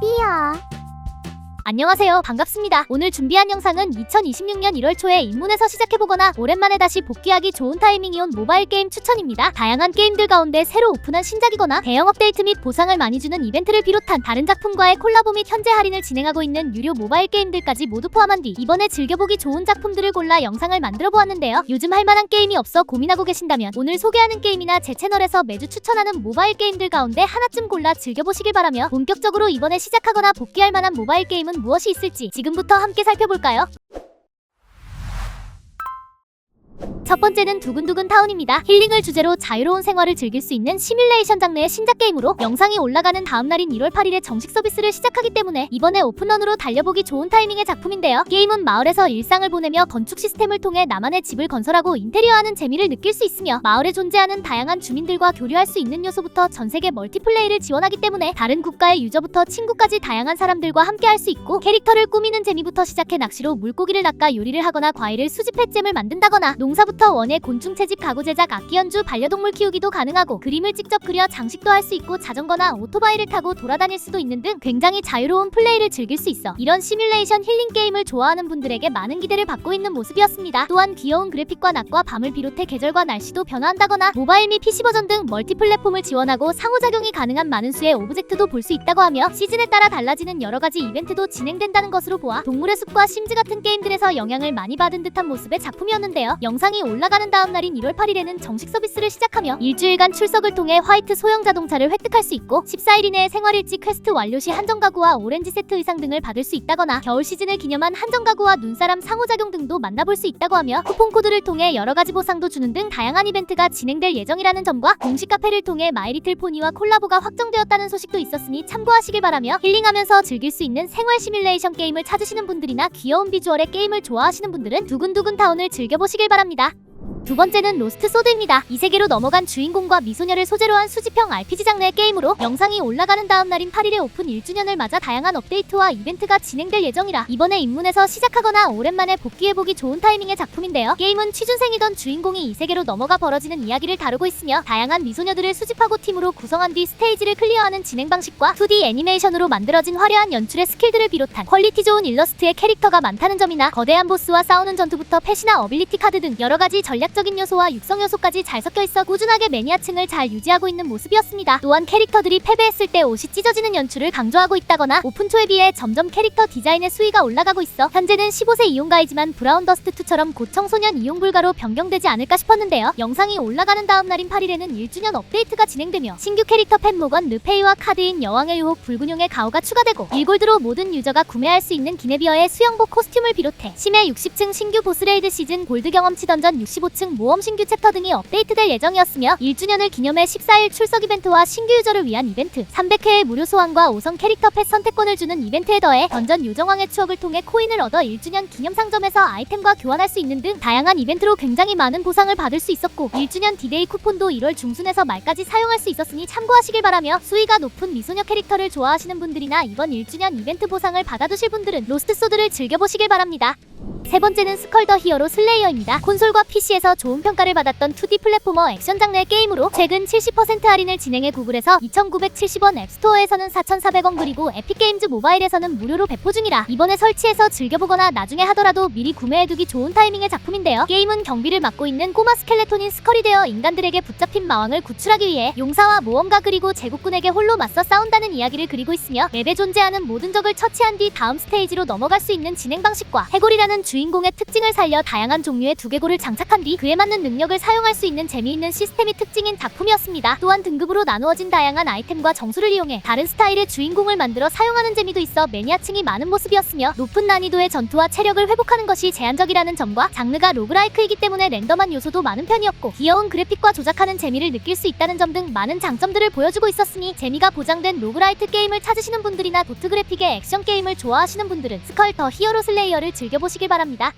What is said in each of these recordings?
삐야. 안녕하세요. 반갑습니다. 오늘 준비한 영상은 2026년 1월 초에 입문해서 시작해보거나 오랜만에 다시 복귀하기 좋은 타이밍이 온 모바일 게임 추천입니다. 다양한 게임들 가운데 새로 오픈한 신작이거나 대형 업데이트 및 보상을 많이 주는 이벤트를 비롯한 다른 작품과의 콜라보 및 현재 할인을 진행하고 있는 유료 모바일 게임들까지 모두 포함한 뒤 이번에 즐겨보기 좋은 작품들을 골라 영상을 만들어 보았는데요. 요즘 할 만한 게임이 없어 고민하고 계신다면 오늘 소개하는 게임이나 제 채널에서 매주 추천하는 모바일 게임들 가운데 하나쯤 골라 즐겨보시길 바라며 본격적으로 이번에 시작하거나 복귀할 만한 모바일 게임은 무엇이 있을지 지금부터 함께 살펴볼까요? 첫 번째는 두근두근 타운입니다. 힐링을 주제로 자유로운 생활을 즐길 수 있는 시뮬레이션 장르의 신작 게임으로 영상이 올라가는 다음 날인 1월 8일에 정식 서비스를 시작하기 때문에 이번에 오픈런으로 달려보기 좋은 타이밍의 작품인데요. 게임은 마을에서 일상을 보내며 건축 시스템을 통해 나만의 집을 건설하고 인테리어하는 재미를 느낄 수 있으며 마을에 존재하는 다양한 주민들과 교류할 수 있는 요소부터 전 세계 멀티플레이를 지원하기 때문에 다른 국가의 유저부터 친구까지 다양한 사람들과 함께 할 수 있고 캐릭터를 꾸미는 재미부터 시작해 낚시로 물고기를 낚아 요리를 하거나 과일을 수집해 잼을 만든다거나 농사부터 원예 곤충 채집 가구 제작 악기 연주 반려동물 키우기도 가능하고 그림을 직접 그려 장식도 할 수 있고 자전거나 오토바이를 타고 돌아다닐 수도 있는 등 굉장히 자유로운 플레이를 즐길 수 있어 이런 시뮬레이션 힐링 게임을 좋아하는 분들에게 많은 기대를 받고 있는 모습이었습니다. 또한 귀여운 그래픽과 낮과 밤을 비롯해 계절과 날씨도 변화한다거나 모바일 및 PC 버전 등 멀티 플랫폼을 지원하고 상호작용이 가능한 많은 수의 오브젝트도 볼 수 있다고 하며 시즌에 따라 달라지는 여러 가지 이벤트도 진행된다는 것으로 보아 동물의 숲과 심즈 같은 게임들에서 영향을 많이 받은 듯한 모습의 작품이었는데요. 영상이 올라가는 다음 날인 1월 8일에는 정식 서비스를 시작하며 일주일간 출석을 통해 화이트 소형 자동차를 획득할 수 있고 14일 이내에 생활일지 퀘스트 완료 시 한정 가구와 오렌지 세트 의상 등을 받을 수 있다거나 겨울 시즌을 기념한 한정 가구와 눈사람 상호작용 등도 만나볼 수 있다고 하며 쿠폰 코드를 통해 여러 가지 보상도 주는 등 다양한 이벤트가 진행될 예정이라는 점과 공식 카페를 통해 마이리틀 포니와 콜라보가 확정되었다는 소식도 있었으니 참고하시길 바라며 힐링하면서 즐길 수 있는 생활 시뮬레이션 게임을 찾으시는 분들이나 귀여운 비주얼의 게임을 좋아하시는 분들은 두근두근 타운을 즐겨보시길 바랍니다. 두 번째는 로스트 소드입니다. 이 세계로 넘어간 주인공과 미소녀를 소재로 한 수집형 RPG 장르의 게임으로 영상이 올라가는 다음 날인 8일에 오픈 1주년을 맞아 다양한 업데이트와 이벤트가 진행될 예정이라 이번에 입문해서 시작하거나 오랜만에 복귀해보기 좋은 타이밍의 작품인데요. 게임은 취준생이던 주인공이 이 세계로 넘어가 벌어지는 이야기를 다루고 있으며 다양한 미소녀들을 수집하고 팀으로 구성한 뒤 스테이지를 클리어하는 진행 방식과 2D 애니메이션으로 만들어진 화려한 연출의 스킬들을 비롯한 퀄리티 좋은 일러스트의 캐릭터가 많다는 점이나 거대한 보스와 싸우는 전투부터 펫이나 어빌리티 카드 등 여러 가지 전략 적인 요소와 육성 요소까지 잘 섞여 있어 꾸준하게 매니아층을 잘 유지하고 있는 모습이었습니다. 또한 캐릭터들이 패배했을 때 옷이 찢어지는 연출을 강조하고 있다거나 오픈 초에 비해 점점 캐릭터 디자인의 수위가 올라가고 있어 현재는 15세 이용가이지만 브라운 더스트 2처럼 곧 청소년 이용 불가로 변경되지 않을까 싶었는데요. 영상이 올라가는 다음 날인 8일에는 1주년 업데이트가 진행되며 신규 캐릭터 펜모건 르페이와 카드인 여왕의 유혹 불군용의 가오가 추가되고 1골드로 모든 유저가 구매할 수 있는 기네비어의 수영복 코스튬을 비롯해 심해 60층 신규 보스레이드 시즌 골드 경험치 던전 65층 모험 신규 챕터 등이 업데이트될 예정이었으며 1주년을 기념해 14일 출석 이벤트와 신규 유저를 위한 이벤트 300회의 무료 소환과 5성 캐릭터 펫 선택권을 주는 이벤트에 더해 던전 요정왕의 추억을 통해 코인을 얻어 1주년 기념 상점에서 아이템과 교환할 수 있는 등 다양한 이벤트로 굉장히 많은 보상을 받을 수 있었고 1주년 디데이 쿠폰도 1월 중순에서 말까지 사용할 수 있었으니 참고하시길 바라며 수위가 높은 미소녀 캐릭터를 좋아하시는 분들이나 이번 1주년 이벤트 보상을 받아두실 분들은 로스트 소드를 즐겨보시길 바랍니다. 세 번째는 스컬 더 히어로 슬레이어입니다. 콘솔과 PC에서 좋은 평가를 받았던 2D 플랫포머 액션 장르의 게임으로 최근 70% 할인을 진행해 구글에서 2,970원 앱스토어에서는 4,400원 그리고 에픽게임즈 모바일에서는 무료로 배포 중이라 이번에 설치해서 즐겨보거나 나중에 하더라도 미리 구매해두기 좋은 타이밍의 작품인데요. 게임은 경비를 맡고 있는 꼬마 스켈레톤인 스컬이 되어 인간들에게 붙잡힌 마왕을 구출하기 위해 용사와 모험가 그리고 제국군에게 홀로 맞서 싸운다는 이야기를 그리고 있으며 맵에 존재하는 모든 적을 처치한 뒤 다음 스테이지로 넘어갈 수 있는 진행 방식과 해골이라는 주인공의 특징을 살려 다양한 종류의 두개골을 장착한 뒤 그에 맞는 능력을 사용할 수 있는 재미있는 시스템이 특징인 작품이었습니다. 또한 등급으로 나누어진 다양한 아이템과 정수를 이용해 다른 스타일의 주인공을 만들어 사용하는 재미도 있어 매니아층이 많은 모습이었으며 높은 난이도의 전투와 체력을 회복하는 것이 제한적이라는 점과 장르가 로그라이크이기 때문에 랜덤한 요소도 많은 편이었고 귀여운 그래픽과 조작하는 재미를 느낄 수 있다는 점 등 많은 장점들을 보여주고 있었으니 재미가 보장된 로그라이트 게임을 찾으시는 분들이나 도트 그래픽의 액션 게임을 좋아하시는 분들은 스컬 더 히어로 슬레이어를 즐겨보시길 바랍니다. 바랍니다.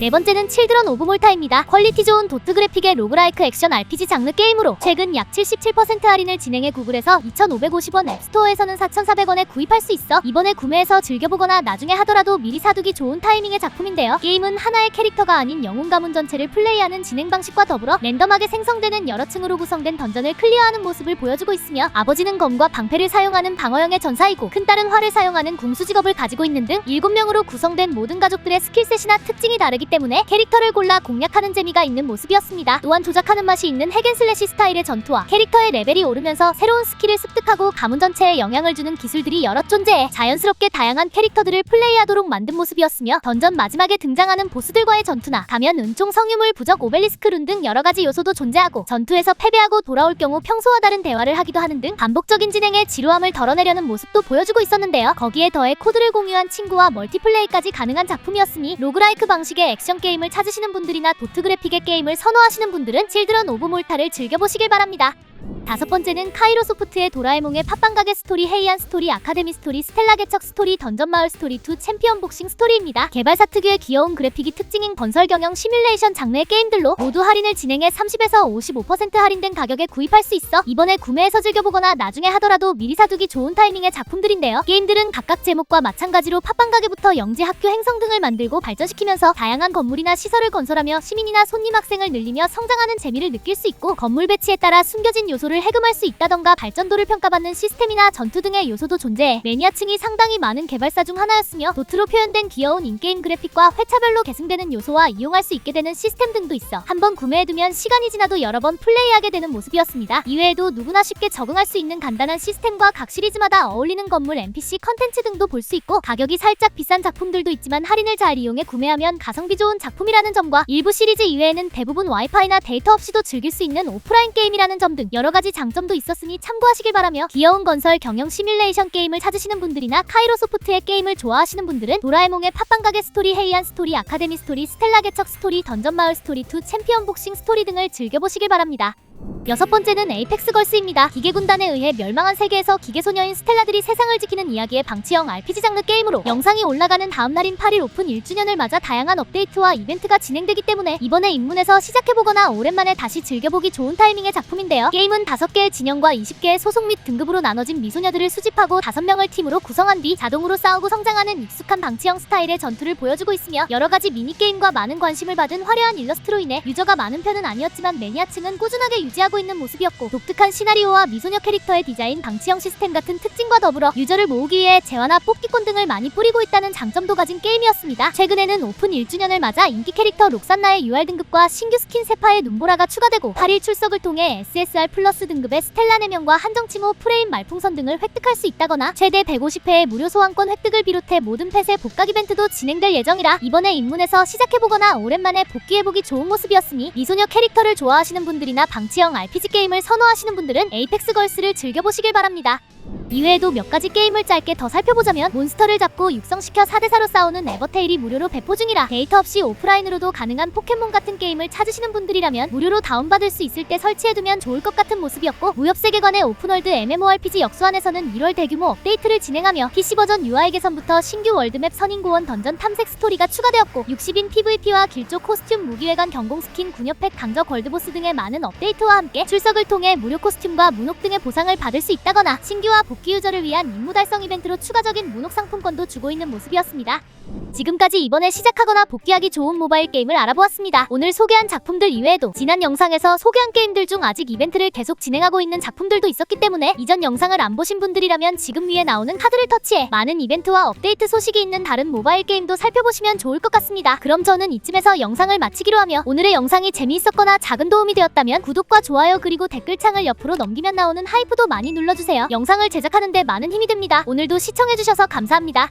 네 번째는 칠드런 오브 몰타입니다. 퀄리티 좋은 도트 그래픽의 로그라이크 액션 RPG 장르 게임으로 최근 약 77% 할인을 진행해 구글에서 2,550원 앱스토어에서는 4,400원에 구입할 수 있어 이번에 구매해서 즐겨보거나 나중에 하더라도 미리 사두기 좋은 타이밍의 작품인데요. 게임은 하나의 캐릭터가 아닌 영웅 가문 전체를 플레이하는 진행 방식과 더불어 랜덤하게 생성되는 여러 층으로 구성된 던전을 클리어하는 모습을 보여주고 있으며 아버지는 검과 방패를 사용하는 방어형의 전사이고 큰딸은 활을 사용하는 궁수 직업을 가지고 있는 등 7명으로 구성된 모든 가족들의 스킬셋이나 특징이 다르기 때문에 캐릭터를 골라 공략하는 재미가 있는 모습이었습니다. 또한 조작하는 맛이 있는 핵앤슬래시 스타일의 전투와 캐릭터의 레벨이 오르면서 새로운 스킬을 습득하고 가문 전체에 영향을 주는 기술들이 여러 존재해 자연스럽게 다양한 캐릭터들을 플레이하도록 만든 모습이었으며 던전 마지막에 등장하는 보스들과의 전투나 가면 은총 성유물 부적 오벨리스크 룬 등 여러 가지 요소도 존재하고 전투에서 패배하고 돌아올 경우 평소와 다른 대화를 하기도 하는 등 반복적인 진행에 지루함을 덜어내려는 모습도 보여주고 있었는데요. 거기에 더해 코드를 공유한 친구와 멀티플레이까지 가능한 작품이었으니 로그라이크 방식의 액션 게임을 찾으시는 분들이나 도트 그래픽의 게임을 선호하시는 분들은 칠드런 오브 몰타를 즐겨보시길 바랍니다. 다섯 번째는 카이로 소프트의 도라에몽의 팟빵 가게 스토리, 헤이안 스토리, 아카데미 스토리, 스텔라 개척 스토리, 던전 마을 스토리 2 챔피언 복싱 스토리입니다. 개발사 특유의 귀여운 그래픽이 특징인 건설 경영 시뮬레이션 장르의 게임들로 모두 할인을 진행해 30에서 55% 할인된 가격에 구입할 수 있어 이번에 구매해서 즐겨보거나 나중에 하더라도 미리 사두기 좋은 타이밍의 작품들인데요. 게임들은 각각 제목과 마찬가지로 팟빵 가게부터 영지 학교 행성 등을 만들고 발전시키면서 다양한 건물이나 시설을 건설하며 시민이나 손님 학생을 늘리며 성장하는 재미를 느낄 수 있고 건물 배치에 따라 숨겨진 요소를 해금할 수 있다던가 발전도를 평가받는 시스템이나 전투 등의 요소도 존재해 매니아층이 상당히 많은 개발사 중 하나였으며 도트로 표현된 귀여운 인게임 그래픽과 회차별로 계승되는 요소와 이용할 수 있게 되는 시스템 등도 있어 한번 구매해두면 시간이 지나도 여러 번 플레이하게 되는 모습이었습니다. 이외에도 누구나 쉽게 적응할 수 있는 간단한 시스템과 각 시리즈마다 어울리는 건물 NPC 컨텐츠 등도 볼 수 있고 가격이 살짝 비싼 작품들도 있지만 할인을 잘 이용해 구매하면 가성비 좋은 작품이라는 점과 일부 시리즈 이외에는 대부분 와이파이나 데이터 없이도 즐길 수 있는 오프라인 게임이라는 점 등 여러 가지 장점도 있었으니 참고하시길 바라며 귀여운 건설 경영 시뮬레이션 게임을 찾으시는 분들이나 카이로 소프트의 게임을 좋아하시는 분들은 도라에몽의 팟빵 가게 스토리, 헤이안 스토리, 아카데미 스토리, 스텔라 개척 스토리, 던전 마을 스토리 2 챔피언 복싱 스토리 등을 즐겨보시길 바랍니다. 여섯 번째는 에이펙스 걸스입니다. 기계군단에 의해 멸망한 세계에서 기계소녀인 스텔라들이 세상을 지키는 이야기의 방치형 RPG 장르 게임으로 영상이 올라가는 다음 날인 8일 오픈 1주년을 맞아 다양한 업데이트와 이벤트가 진행되기 때문에 이번에 입문해서 시작해보거나 오랜만에 다시 즐겨보기 좋은 타이밍의 작품인데요. 게임은 5개의 진영과 20개의 소속 및 등급으로 나눠진 미소녀들을 수집하고 5명을 팀으로 구성한 뒤 자동으로 싸우고 성장하는 익숙한 방치형 스타일의 전투를 보여주고 있으며 여러 가지 미니게임과 많은 관심을 받은 화려한 일러스트로 인해 유저가 많은 편은 아니었지만 매니아층은 꾸준하게 유지하고 있는 모습이었고 독특한 시나리오와 미소녀 캐릭터의 디자인, 방치형 시스템 같은 특징과 더불어 유저를 모으기 위해 재화나 뽑기권 등을 많이 뿌리고 있다는 장점도 가진 게임이었습니다. 최근에는 오픈 1주년을 맞아 인기 캐릭터 록산나의 UR 등급과 신규 스킨 세파의 눈보라가 추가되고 8일 출석을 통해 SSR 플러스 등급의 스텔라 4명과 한정칭호 프레임 말풍선 등을 획득할 수 있다거나 최대 150회의 무료 소환권 획득을 비롯해 모든 펫의 복각 이벤트도 진행될 예정이라 이번에 입문해서 시작해보거나 오랜만에 복귀해보기 좋은 모습이었으니 미소녀 캐릭터를 좋아하시는 분들이나 방치 형 RPG 게임을 선호하시는 분들은 에이펙스 걸스를 즐겨보시길 바랍니다. 이외에도 몇 가지 게임을 짧게 더 살펴보자면 몬스터를 잡고 육성시켜 4대4로 싸우는 에버테일이 무료로 배포 중이라 데이터 없이 오프라인으로도 가능한 포켓몬 같은 게임을 찾으시는 분들이라면 무료로 다운받을 수 있을 때 설치해두면 좋을 것 같은 모습이었고 무협세계관의 오픈월드 MMORPG 역수안에서는 1월 대규모 업데이트를 진행하며 PC 버전 UI 개선부터 신규 월드맵 선인고원 던전 탐색 스토리가 추가되었고 60인 PVP와 길조 코스튬 무기회관 경공 스킨 군협팩 강저 걸드보스 등의 많은 업데이트와 함께 출석을 통해 무료 코스튬과 문옥 등의 보상을 받을 수 있다거나 신규와 복귀 유저를 위한 임무 달성 이벤트로 추가적인 문옥 상품권도 주고 있는 모습이었습니다. 지금까지 이번에 시작하거나 복귀하기 좋은 모바일 게임을 알아보았습니다. 오늘 소개한 작품들 이외에도 지난 영상에서 소개한 게임들 중 아직 이벤트를 계속 진행하고 있는 작품들도 있었기 때문에 이전 영상을 안 보신 분들이라면 지금 위에 나오는 카드를 터치해 많은 이벤트와 업데이트 소식이 있는 다른 모바일 게임도 살펴보시면 좋을 것 같습니다. 그럼 저는 이쯤에서 영상을 마치기로 하며 오늘의 영상이 재미있었거나 작은 도움이 되었다면 구독과 좋아요 그리고 댓글창을 옆으로 넘기면 나오는 하이프도 많이 눌러주세요. 영상을 제작하는데 많은 힘이 됩니다. 오늘도 시청해주셔서 감사합니다.